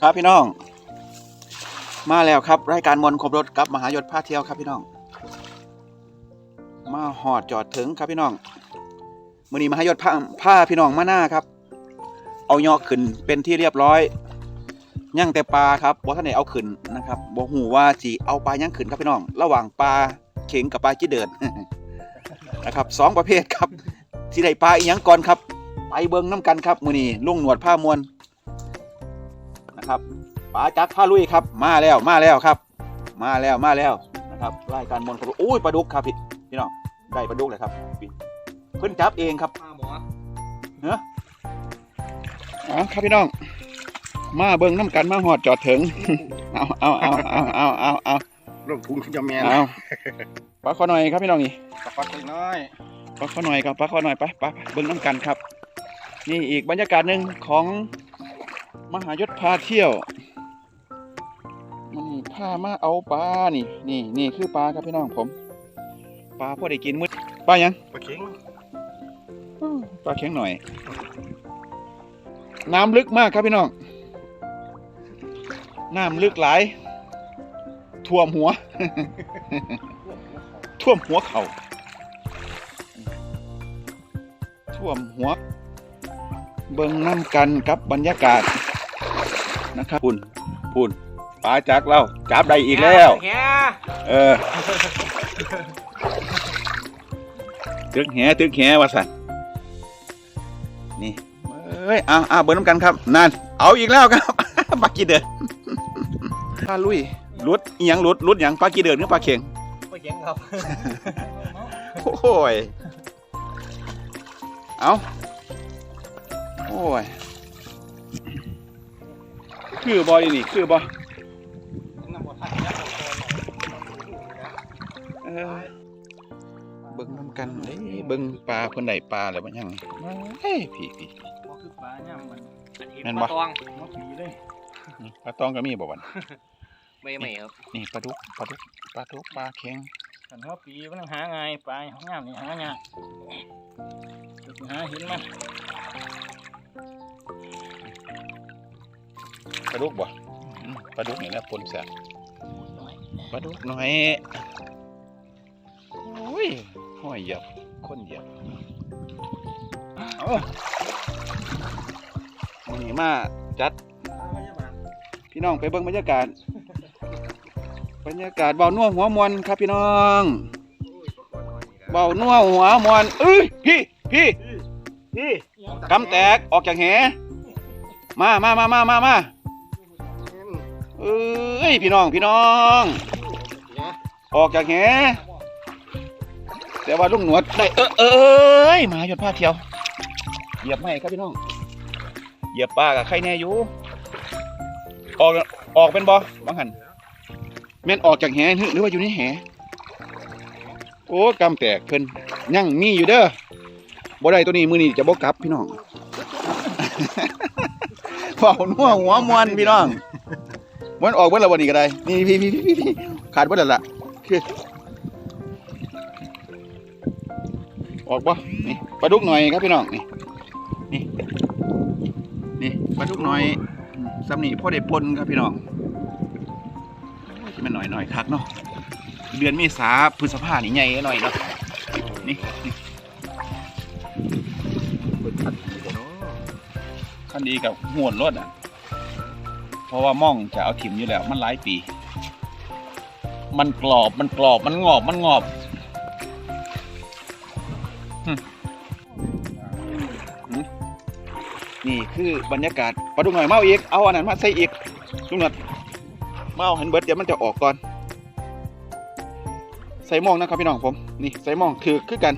ครับพี่น้อง มาแล้วครับ รายการมนครบรถกับมหายศพาเที่ยวครับพี่น้อง มาหอดจอดถึงครับพี่น้องมือนี้มหายศพาพาพี่น้องมาหน้าครับ เอายอขึ้นเป็นที่เรียบร้อยย่างแต่ปลาครับบ่ท่านไหนเอาขึ้นนะครับบ่หูว่าจีเอาปลาย่างขึ้นครับพี่น้อง ระหว่างปลาเข็งกับปลาจีเดินนะครับสองประเภทครับ ที่ได้ปลาอีหยังก่อนครับ ไปเบิ้งน้ำกันครับมือนี้ลุงหนวดผ้ามวล นะครับป๋าจักผ้าลุยครับ มาแล้วมาแล้วครับ มาแล้วมาแล้วนะครับรายการมวลครับอุ้ยปลาดุกครับพี่พี่น้องได้ปลาดุกเลยครับเพิ่นจับเองครับมาหมอเนอะอ๋อครับพี่น้อง มาเบิ้งน้ำกันมาหอดจอดถึงเอาเอาเอาเอาเอาเอาเอาลูกทุ่งขึ้นจะแมนเอาปลาขอหน่อยครับพี่น้องนี่สะพัดไปน้อยปลาขอหน่อยครับปลาขอหน่อยไปไปไปเบิ้งน้ำกันครับ นี่อีกบรรยากาศหนึ่งของ มหายศพาเที่ยวมันนี่พามาเอาปลานี่ นี่นี่คือปลาครับพี่น้องผมปลาพอได้กินมื้อปลาหยังปลาเข็งปลาแข็งหน่อย น้ำลึกมากครับพี่น้องน้ำลึกหลายท่วมหัว ท่วมหัวเขา่าท่วมหัว เบิ่งน้ำกันกับบรรยากาศ นะครับพุ่นพุ่นปลาจากเราจับได้อีกแล้วแฮเออตึกแหตึกแหว่าสันนี่เอ้ยเอาเอาเบิร์น้ำกันครับนั่นเอาอีกแล้วครับปลากีเดือนปลาลุยรุดเอียงรุดรุดอย่างปลากีเดือนหรือปลาเข็งปลาเข็งครับโอ้ยเอาโอ้ย คือบอดีนี่คือบอน้ำบ่ทันนะเออเบิ่งน้ำกันเอ้ยเบิ่งปลาเพิ่นได้ปลาแล้วบ่ยังเฮ้ยพี่พี่บ่คือปลาย่ำมันแม่นบ่ปลาตองมาผีเลยนี่ปลาตองก็มีบ่วันไม่ไม่ครับนี่ปลาดุกปลาดุกปลาดุกปลาเค็งกันหัวปีมันหาไงายปลาหางามนี่หาง่ายจะหาเห็นไห ปลาดุกบ่อืมปลาดุกนี่แหละปนแซ่บปลาดุกน้อยโอ้ยห้อยเหยียบคนเหยียบเอามื้อนี้มาจัด พี่น้องไปเบิ่งบรรยากาศ บรรยากาศเบานัวหัวมวนครับพี่น้องเบานัวหัวมวนเอ้ยพี่พี่พี่กำแตกออกจากแหมามามามามามา เอ้ยพี่น้องพี่น้องออกจากแหแต่ว่าลุงหนวดได้เออเอ้ยมาหยดผ้าเที่ยว เหยียบไม่ครับพี่น้อง เหยียบปลากับใครแน่อยู่ ออกออกเป็นบอบางหันแม่นออกจากแหหรือว่าอยู่ในแหโอ้กำแตกเพิ่นยังมีอยู่เด้อบ่ได้ตัวนี้มือนี้จะบ่กลับพี่น้องเฝ้านัวหัวมวนพี่น้อง มันออกเบิ่แล้ววันนี้ก็ได้ นี่พี่พี่พี่พี่ขาดเบิ่แล้วล่ะคือออกบ่นี่ปลาดุกหน่อยครับพี่น้องนี่นี่นี่ปลาดุกหน่อยอืมซ้ำนี่พ่อได้ปนครับพี่น้องที่มันหน่อยหน่อยคักเนาะเดือนเมษาพฤษภานี่ใหญ่หน่อยเนาะนี่นี่คันดีกับห่วนรถอะ เพราะว่าม่องจะเอาถิ่มอยู่แล้ว มันหลายปี มันกรอบมันกรอบมันงอบมันงอบนี่คือบรรยากาศปลาดุกหน่อยเมาอีก เอาอันนั้นมาใส่อีกลุงหนวดเมาเห็นเบิร์ดเดี๋ยวมันจะออกก่อน ใส่มองนะครับพี่น้องผม นี่ใส่มองถือคือกัน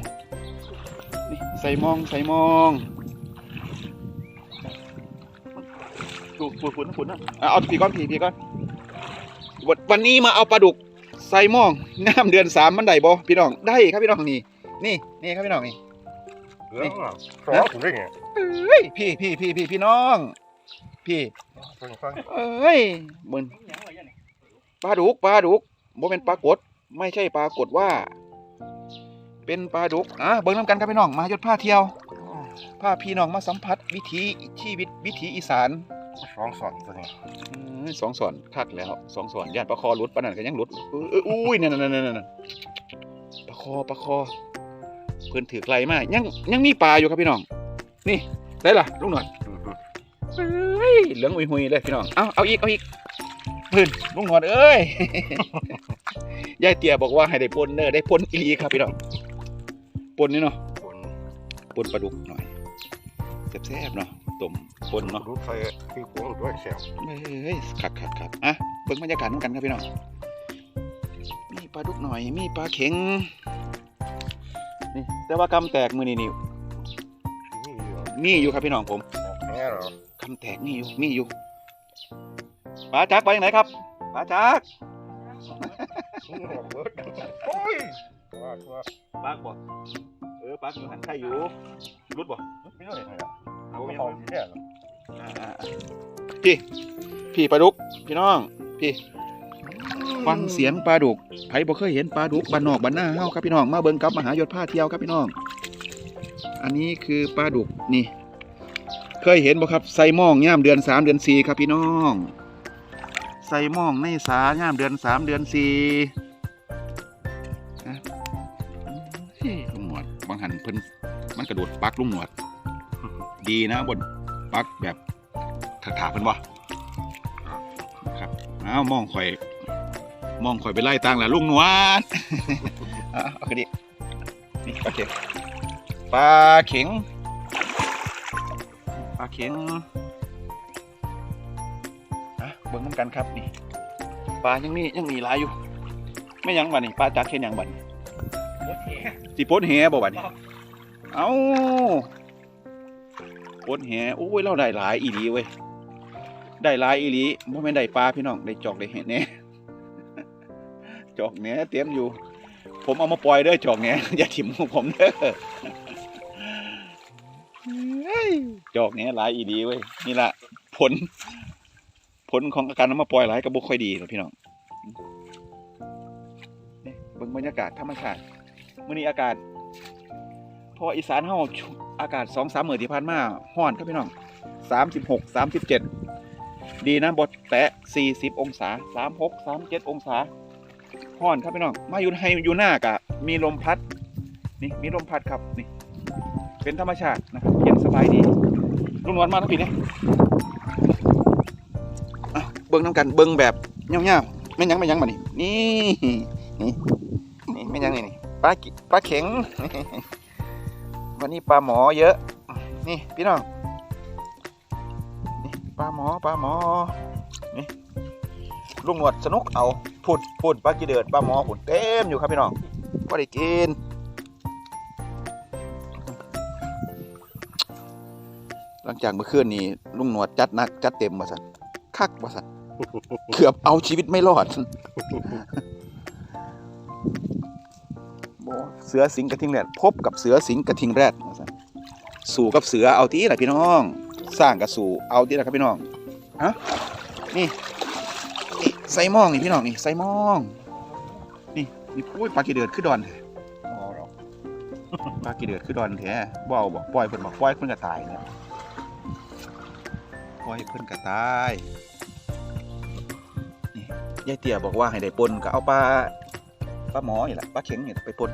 นี่ใส่มองใส่มอง ฝุ่นฝุ่นฝุ่นฝุ่นนะอะเอาผีก้อนผีผีก้อนวันวันนี้มาเอาปลาดุกใส่หมองน้ำเดือนสามมันได้บ่พี่น้องได้ครับพี่น้องนี่นี่นี่ครับพี่น้องนี่เรื่องอะสองผมได้ไงเอ้ยพี่พี่พี่พี่พี่น้อง พี่ฟังฟังเอ้ยเหมือนปลาดุกปลาดุกบ่เป็นปลากดไม่ใช่ปลากดว่า เป็นปลาดุกอะเบิ่งน้ำกันครับพี่น้องมายศผ้าเที่ยวผ้าพี่น้องมาสัมผัสวิถีชีวิตวิถีอีสาน สองสอนตัวนี้อืมสองสอนคักแล้วสองสอนญาติปลาคอหลุดปานนั้นก็ยังหลุดเออเอออุ้ยนั่นนั่นนั่นนั่นปลาคอปลาคอ เพิ่นถือไกลมากยังยังมีปลาอยู่ครับพี่น้อง นี่ได้ล่ะลุงหนวดเฮ้ยเหลืองหุยๆเลยพี่น้องเอาเอาอีกเอาอีกเพิ่นลุงหนวดเอ้ย ยายเตี๋ยบอกว่าให้ได้ปนเนอได้ปนอีหลีครับพี่น้องปนนี่เนาะคนปนปลาดุกหน่อยแซ่บๆเนาะ ต้มปนเนาะรู้ใส่พี่โป้งด้วยแซวเฮ้ยขัดขัดขัดอะเบิ่งบรรยากาศน้ำกันครับพี่น้องมีปลาดุกหน่อยมีปลาเข็งนี่แต่ว่ากำแตกมือนี่นี่นี่เหรอมีอยู่ครับพี่น้องผมแง่เหรอกำแตกมีอยู่มีอยู่ปลาจักไปยังไหนครับปลาจักนี่หัวเบิดโอ้ยว่าว่าปลาบ่เออปลาอยู่หันไข่อยู่รุดบ่ไม่ได้เลย เอาไปเอาที่เนี่ยเหรออ่าอ่าอ่าพี่ พี่ปลาดุก พี่น้อง พี่ ฟังเสียงปลาดุกไผบ่เคยเห็นปลาดุกบ้านนอกบ้านหน้าเฮาครับพี่น้อง มาเบิ่งกับมหายศพาเที่ยวครับพี่น้อง อันนี้คือปลาดุกนี่ เคยเห็นบ่ครับใส่ม่องย่ามเดือนสามเดือนสี่ครับพี่น้องใส่ม่องในสาย่ามเดือนสามเดือนสี่นะเฮ้ยลุงหนวดบางหันเพิ่นมันกระโดดปักลุงหนวด ดีนะบนปักแบบถักถาเพิ่นบ่ครับอ้าวมองข่อย มองข่อยไปไล่ตังแหละลุงหนวดอะเอาขึ้นดินี่ปลาเข็งปลาเข็งปลาเข็งอะเบิ่งน้ำกันครับนี่ปลายังมียังมีหลายอยู่ไม่ยังบัดนี่ปลาจักเข็นยังบัดนี่สิปนแหบ่บัดนี่เอ้า ปนแหโอ้ยเราได้หลายอีหลีเว้ยได้หลายอีหลีบ่แม่นได้ปลาพี่น้องได้จอกได้เห็ดแน่จอกแหนเตรียมอยู่ ผมเอามาปล่อยเด้อจอกแหนอย่าถิ่มของผมเด้อเฮ้ยจอกแหนหลายอีดีเว้ยนี่ละผล ผลของอาการเอามาปล่อยหลายก็บ่ค่อยดีหรอกพี่น้องนี่เบิ่งบรรยากาศธรรมชาติมื้อนี้อากาศพราะว่าอีสานเฮา อากาศ2-3มื้อที่ผ่านมาร้อนครับพี่น้อง36 37ดีนะบ่แตะ40องศา36 37องศาฮ้อนครับพี่น้องมาอยู่ให้อยู่หน้ากะมีลมพัดนี่มีลมพัดครับนี่ เป็นธรรมชาตินะครับเย็นสบายดีลุงนวลมาทั้งปีนี้อะเบิ้งน้ำกันเบิ้งแบบเงี้ยวๆไม่ยังไม่ยังมานี่นี่นี่นี่ไม่ยังนี่นี่ปลากิปลาเข็ง วันนี้ปลาหมอเยอะ นี่พี่น้อง นี่ปลาหมอปลาหมอ นี่ลุงหนวดสนุกเอาพูดพูดปลากีเดือดปลาหมอผุนเต็มอยู่ครับพี่น้องก็ได้กินหลังจากเมื่อคืนนี้ลุงหนวดจัดนักจัดเต็มมาสันคักมาสันเกือบเอาชีวิตไม่รอด เสือสิงกระทิงแรดพบกับเสือสิงกระทิงแรดว่าซั่นสู่กับเสือเอาที่แหละพี่น้อง สร้างกับสู่เอาที่แหละครับพี่น้องฮะนี่นี่ใส่หมองนี่พี่น้องนี่ใส่หมอง นี่นี่ปุ้ยปลากีเดือดคือดอนแท้อ๋อเหรอปลากีเดือดคือดอนแท้บ่เอาบอกปล่อยเพิ่นบอกปล่อยเพิ่นก็ตายเนี่ยปล่อยเพิ่นก็ตายนี่ยายเตี้ยบอกว่าให้ได้ปนก็เอาปลาปลาหมอนี่แหละปลาเข็งนี่ไปปน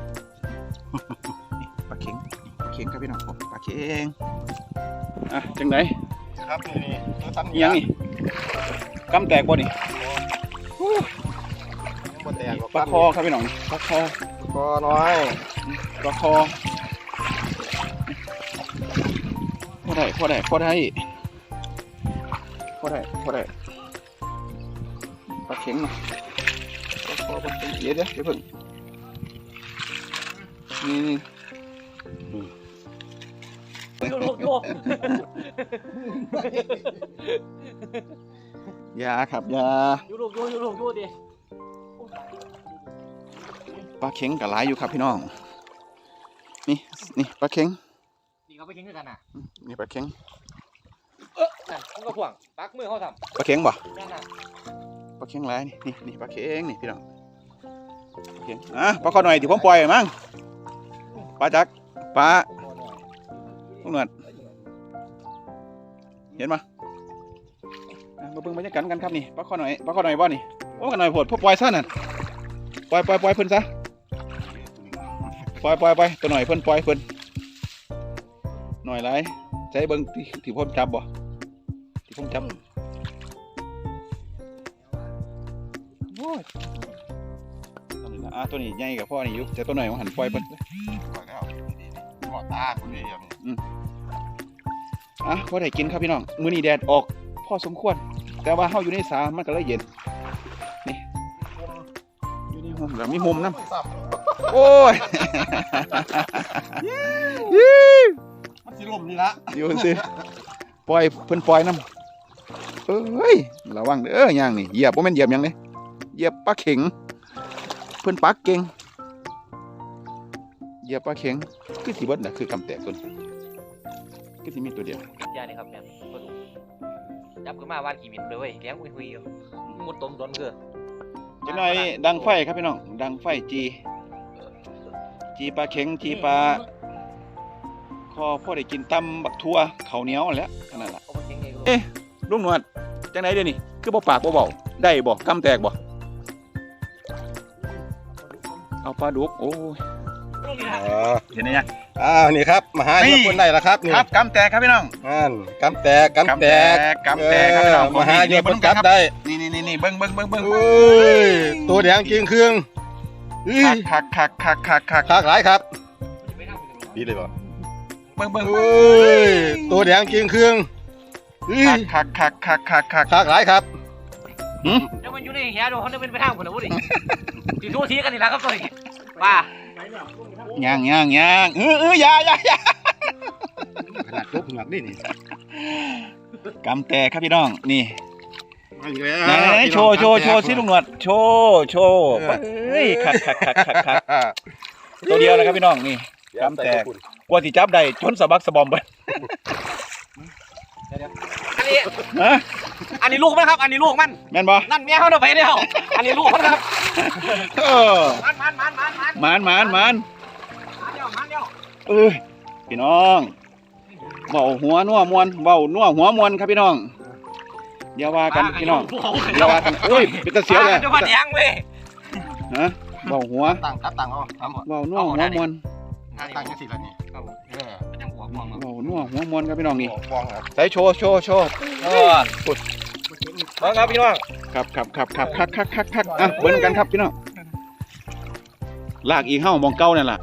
นี่ปลาเข็งปลาเข็งครับพี่น้องผมปลาเข็งอะจังไหนครับนี่นี่ตัวตั้งอิหยังนี่กำแตกบ่นี่บ่แตกหรอกปลาคอครับพี่น้องปลาคอคอน้อยปลาคอพอได้พอได้พอได้พอได้พอได้ปลาเข็งเนาะปลาคอปลาเข็งเดี๋ยวเดี๋ยวเดี๋ยวเพิ่ง นี่นี่โยกโยกยกยาครับยาโยกโยกโยกโยกดิปลาเข็งกับหลายอยู่ครับพี่น้อง นี่นี่ปลาเข็งนี่เขาปกินด้วยกันน่ะนี่ปลาเข็งเออนั่นมึงก็พ่วงปักมือเขาทปลาเข็งบ่นั่นน่ะปลาเข็งหลายนี่นี่นี่ปลาเข็งนี่พี่น้องปลาเข็งอะปลาคอหน่อยที่ผมปล่อยมั้ง ปลาจักปลาลูกหนวดเห็นปะอะมาเบิ่งบรรยากาศกันครับนี่ปลาข้อหน่อยปลาข้อหน่อยบ่นี่โอ้กันหน่อยโพดพวกปล่อยซะนั่นปล่อยปล่อยปล่อยเพิ่นซะปล่อยปล่อยปล่อยตัวหน่อยเพิ่นปล่อยเพิ่นหน่อยไรใช้เบิ่งที่ที่ผมจับบ่ที่ผมจับโอ้ อะตัวนี้ใหญ่กับพ่อนี่อยู่แต่ตัวหน่อยมันหันปล่อยเพิ่นก่อนแล้วหมอตาคุณนี่ยังอะพอได้กินครับพี่น้องมื้อนี้แดดออกพอสมควร แต่ว่าเฮาอยู่ในสามันก็เลยเย็นนี่อยู่ในห่มแล้วมีห่มน้ำโอ้ยมันสิลมนี่ละอยู่ซื่อปล่อยเพิ่นปล่อยน้ำเอ้ยระวังเด้อย่างนี่เหยียบบ่แม่นเหยียบหยังเลยเหยียบปลาเข็งเพิ่นปักเก่งเหยียบปลาเข็งคือสิเบิดน่ะคือกำแตกตัวนี้คือสิมีตัวเดียวยานี่ครับแม่นปลาดุกจับขึ้นมาวาดกี่มิตรเลยเว้ยเลี้ยงอุยหุยอยู่มุดต้มต้นคือจังหน่อยดังไฟครับพี่น้องดังไฟจีจีปลาเข็งจีปลาคอพ่อได้กินตำบักทั่วข้าวเหนียวนั่นแหล้วนั่นล่ะเอามาเก่งไงลูกเอ๊ะลุงหนวดจังไหนเดี๋ยวนี้คือบ่ปากบ่เบาได้บ่กำแตกบ่ เอาปลาดุกโอ้ยอ๋อเห็นไหมยังอ้าวนี่ครับมาหานี่โยกคนได้แล้วครับนี่ครับกำแตกครับพี่น้องนั่นกำแตกกำแตกกำแตกครับพี่น้องเมาหาโยกคนจับได้นี่นี่นี่นี่เบิ้งเบิ้งเบิ้งเบิ้งโอ้ยตัวแดงจริงเครื่องอื้อคักคักคักคักคักคักคากหลายครับดีเลยป่ะเบิ้งเบิ้งโอ้ยตัวแดงจริงเครื่องอื้อคักคักคักคักคักคักคากหลายครับเดี๋ยวมันอยู่ในเฮียดูเขาจะเป็นไปทางคนนะวุ้ดิ ตีทูทีกันนี่แหละครับตัวนี้ป้าย่างย่างย่างเออเอออย่าอย่าอย่าขนาดลบหนักนี่นี่กำแตกครับพี่น้องนี่มาอีกแล้วไหนๆโชว์โชว์โชว์สิลุงหนวดโชว์โชว์เฮ้ยคักคักคักคักคักตัวเดียวนะครับพี่น้องนี่กำแตกกว่าที่จับได้จนสะบักสะบอมไป อันนี้ ฮะอันนี้ลูกมันครับ อันนี้ลูกมัน แม่นบ่นั่นเมียเขาเดินไปเดียวอันนี้ลูกมันครับ เออมันมันมันมันมันหมานหมานหมานมันเดียวมันเดียวเอ้ยพี่น้องเบาหัวนัวมวนเบานัวหัวมวนครับพี่น้องอย่าว่ากันพี่น้องอย่าว่ากันเอ้ยเป็นตะเสียวเลยจะมาแดงเว้ยฮะเบาหัวตั้งครับตั้งเอาทำหมดเบานัวหัวมวนตั้งยังสิละนี่เออมั ม่วงหัวงเบานัวหัวมวนครับพี่น้องนี่ม่วงครับใส่โชว์โชว์โชว์เออมาครับพี่น้องครับครับครับครับคักคักคักคักอะเบิ้งกันครับพี่น้องลากอีกเฮ้ามองเก้านั่นแหละ